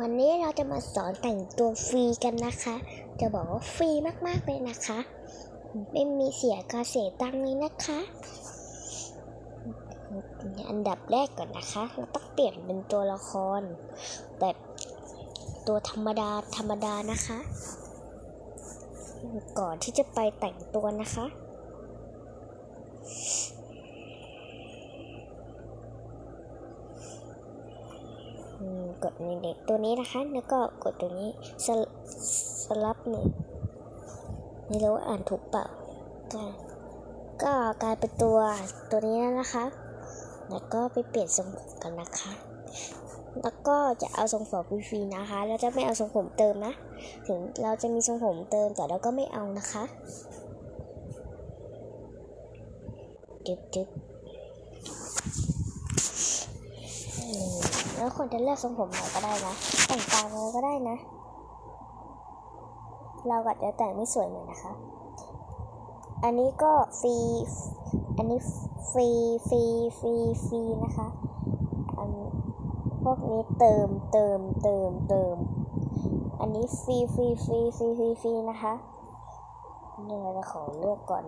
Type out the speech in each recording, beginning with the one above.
วันนี้เราจะมาสอนแต่งตัวฟรีกันนะคะ จะบอกว่าฟรีมากๆเลยนะคะ ไม่มีเสียการเสียตังค์เลยนะคะ อันดับแรกก่อนนะคะ เราต้องเปลี่ยนเป็นตัวละคร แบบตัวธรรมดาธรรมดานะคะ ก่อนที่จะไปแต่งตัวนะคะ อืม กดในเด็กตัวนี้นะคะ แล้วก็กดตัวนี้สลสลับหนึ่งไม่รู้ว่าอ่านถูกเปล่าก็ก็กลายเป็นตัวตัวนี้แล้วนะคะ แล้วก็ไปเปลี่ยนทรงผมกันนะคะ แล้วก็จะเอาทรงผมฟรีๆนะคะ เราจะไม่เอาทรงผมเติมนะ ถึงเราจะมีทรงผมเติมแต่เราก็ไม่เอานะคะ จึ๊บจึ๊บอืม แล้วคนจะเลือกทรงผมไหนก็ได้นะ แต่งตามเลยก็ได้นะ เราก็จะแต่งไม่สวยเหมือนนะคะ อันนี้ก็ฟรี อันนี้ฟรีฟรีฟรีฟรีนะคะอันพวกนี้เติมเติมเติมเติม อันนี้ฟรีฟรีฟรีฟรีฟรีนะคะนี่เราขอเลือกก่อน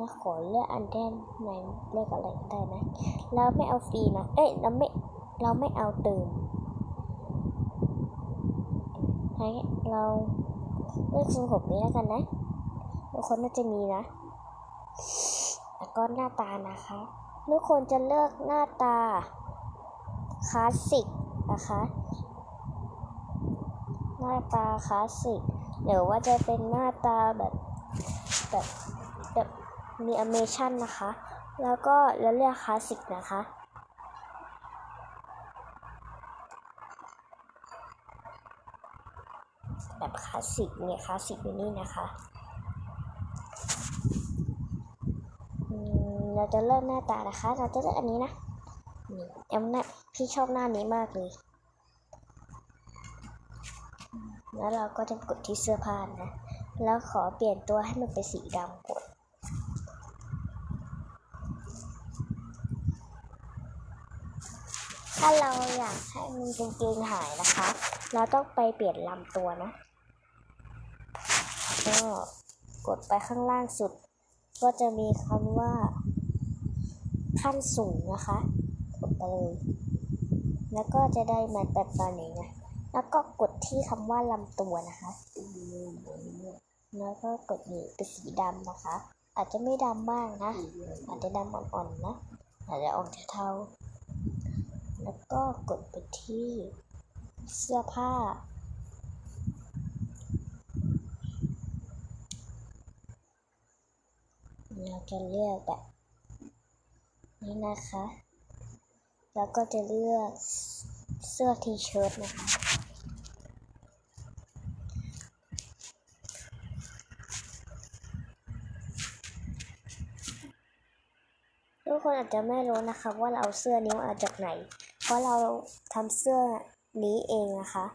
นะขอเลือกอันแทนไหนเลือกอะไรก็ได้นะเราไม่เอาฟรีนะเอ้ยเราไม่เราไม่เอาเติมให้เราเลือกทรงผมนี้แล้วกันนะทุกคนน่าจะมีนะแล้วก็หน้าตานะคะทุกคนจะเลือกหน้าตาคลาสสิกนะคะหน้าตาคลาสสิกหรือว่าจะเป็นหน้าตาแบบแบบ มีอเมชั่นนะคะ แล้วก็แล้วเลือกคลาสสิกนะคะ แบบคลาสสิกเนี่ยคลาสสิกอยู่นี่นะคะเราจะเลือกหน้าตานะคะ เราจะเลือกอันนี้นะนี่เอาหน้าพี่ชอบหน้านี้มากเลย แล้วเราก็จะกดที่เสื้อผ้านะ แล้วขอเปลี่ยนตัวให้มันเป็นสีดำกด ถ้าเราอยากให้มันกางเกงหายนะคะ เราต้องไปเปลี่ยนลำตัวนะก็กดไปข้างล่างสุด ก็จะมีคำว่า ขั้นสูงนะคะ กดไปเลยแล้วก็จะได้มาแบบตอนนี้นะ แล้วก็กดที่คำว่าลำตัวนะคะ แล้วก็กดนี่เป็นสีดำนะคะ อาจจะไม่ดำมากนะ อาจจะดำอ่อนๆนะ อาจจะออกเทาๆ แล้วก็กดไปที่เสื้อผ้า เราจะเลือกแบบนี้นะคะ แล้วก็จะเลือกเสื้อทีเชิ้ตนะคะทุกคนอาจจะไม่รู้นะคะว่าเราเอาเสื้อนี้มาจากไหน เพราะเราทำเสื้อนี้เองนะคะ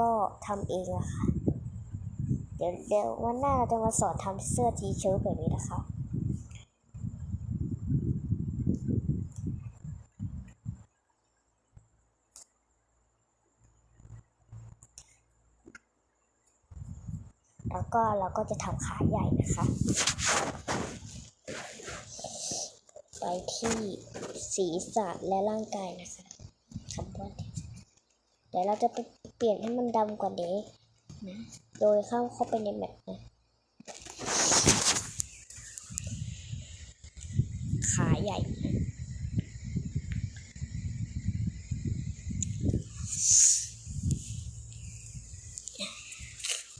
ก็ทำเองอะค่ะเดี๋ยวเดี๋ยววันหน้าเราจะมาสอนทำเสื้อทีเชิ้ตแบบนี้นะคะ แล้วก็เราก็จะทำขาใหญ่นะคะ ไปที่ศีรษะและร่างกายนะคะคำว่าเดี๋ยวเราจะไปเปลี่ยนให้มันดำกว่านี้นะ โดยเข้าเข้าไปในแมปนะ ขาใหญ่นะ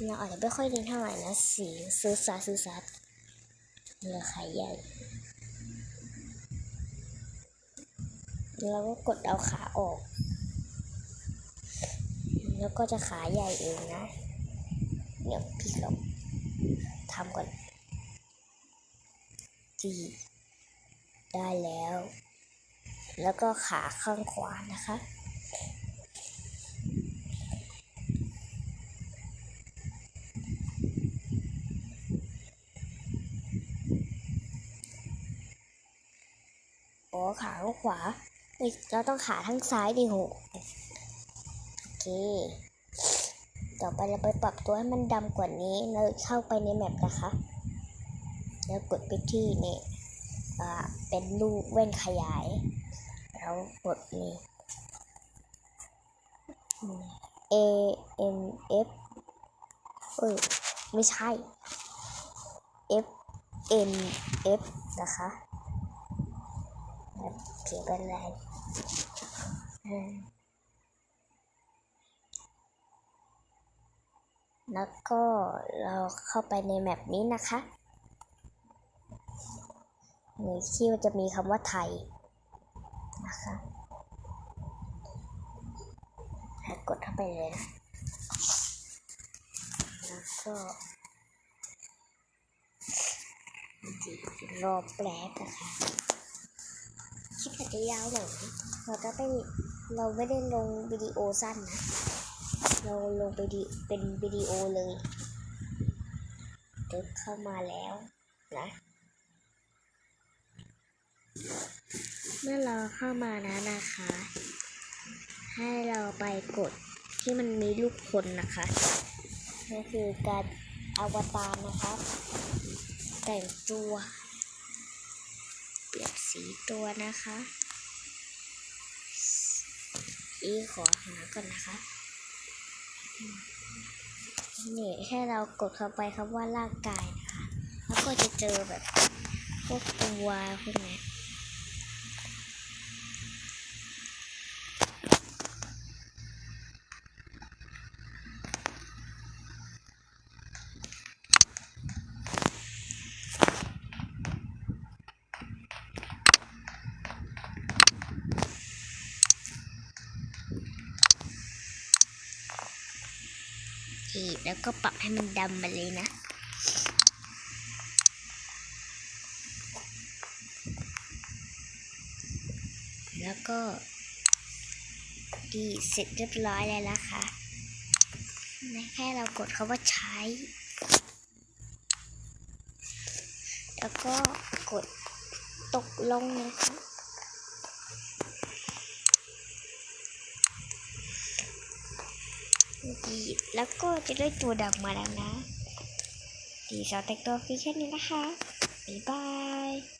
เราอาจจะไม่ค่อยดีเท่าไหร่นะสีซื้อซาซื้อซัดเหลือขาใหญ่ แล้วก็กดเอาขาออก แล้วก็จะขาใหญ่เองนะ เดี๋ยวพี่เราทำก่อนจีได้แล้ว แล้วก็ขาข้างขวานะคะโอ้ขาข้าขวา เอ้ยเราต้องขาทั้งซ้ายดิโหต่อไปเราไปปรับตัวให้มันดำกว่านี้แล้วเข้าไปในแมปนะคะ แล้วกดไปที่นี่อ่าเป็นรูปเว้นขยาย แล้วกดนี่ A M F เอ้ยไม่ใช่ F N F นะคะ เขียนเป็นอะไร แล้วก็เราเข้าไปในแมปนี้นะคะในที่มันจะมีคำว่าไทยนะคะแล้กดเข้าไปเลยนะแล้วก็รอแป๊บนะคะ คลิปอาจจะยาวหน่อย เราจะไม่เราไม่ได้ลงวิดีโอสั้นนะ เราลงไปดิเป็นวิดีโอเลยตึกเข้ามาแล้วนะเมื่อเราเข้ามานะนะคะ ให้เราไปกดที่มันมีรูปคนนะคะนั่นคือการอวตารนะครับ แต่งตัว เปลี่ยนสีตัวนะคะ อีขอหาก่อนนะคะนี่ให้เรากดเข้าไปคำว่าร่างกายนะคะ แล้วก็จะเจอแบบพวกตัวพวกเนี้ยอีก แล้วก็ปรับให้มันดำมาเลยนะ แล้วก็ ดีเสร็จเรียบร้อยแล้วนะคะแค่เรากดคาว่าใช้ แล้วก็กดตกลงนะคะ ดีแล้วก็จะได้ตัวดำมาแล้วนะดีสาวแต่งตัวฟรีแค่นี้นะคะบ๊ายบาย